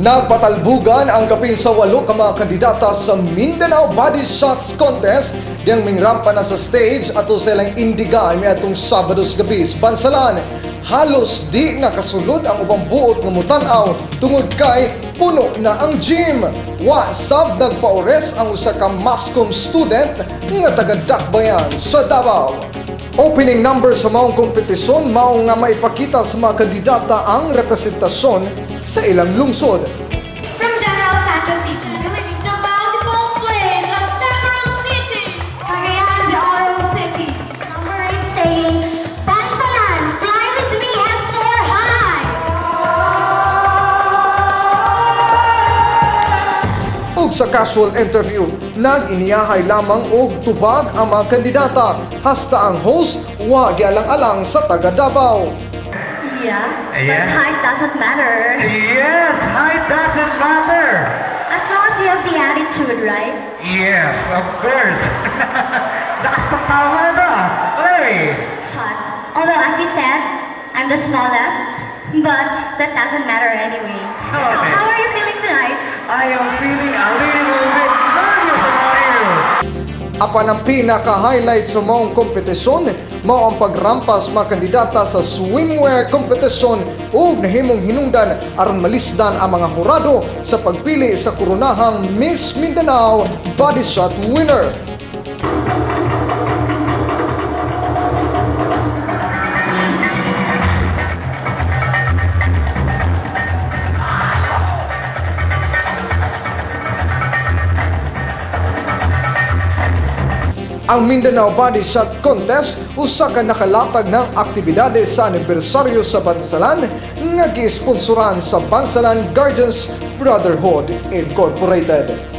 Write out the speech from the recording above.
Nagpatalbugan ang kapin sa walo ka mga kandidata sa Mindanao Body Shots Contest diyang mingrampa na sa stage ato silang indigan may atong Sabados gabi sa Bansalan. Halos di nakasulod ang ubang buot ng mutanaw tungod kay puno na ang gym. Wa sab nagpaores ang usa ka mascom student nga taga Dakbayan sa Davao. Opening number sa maong kompetisyon mao nga maipakita sa mga kandidata ang representasyon sa ilang lungsod. From General Santos City, ug sa casual interview, nag-iniyahay lamang og tubag ang mga kandidata hasta ang host wa gialang-alang sa taga Davao. Yeah, Yeah. but height doesn't matter. Yes, height doesn't matter. As long as you have the attitude, right? Yes, of course. That's the power na. Hey. Shut. Although, as you said, I'm the smallest, but that doesn't matter anyway. Okay. Apan ang pinaka-highlight sa maong kompetisyon mao ang pagrampas mga kandidata sa swimwear kompetisyon ug nahimong hinungdan aron malisdan ang mga hurado sa pagpili sa koronahang Miss Mindanao Body Shot winner. Ang Mindanao Body Shot Contest usa ka nakalatag ng aktibidades sa anibersaryo sa Bansalan nga giisponsoran sa Bansalan Guardians Brotherhood Incorporated.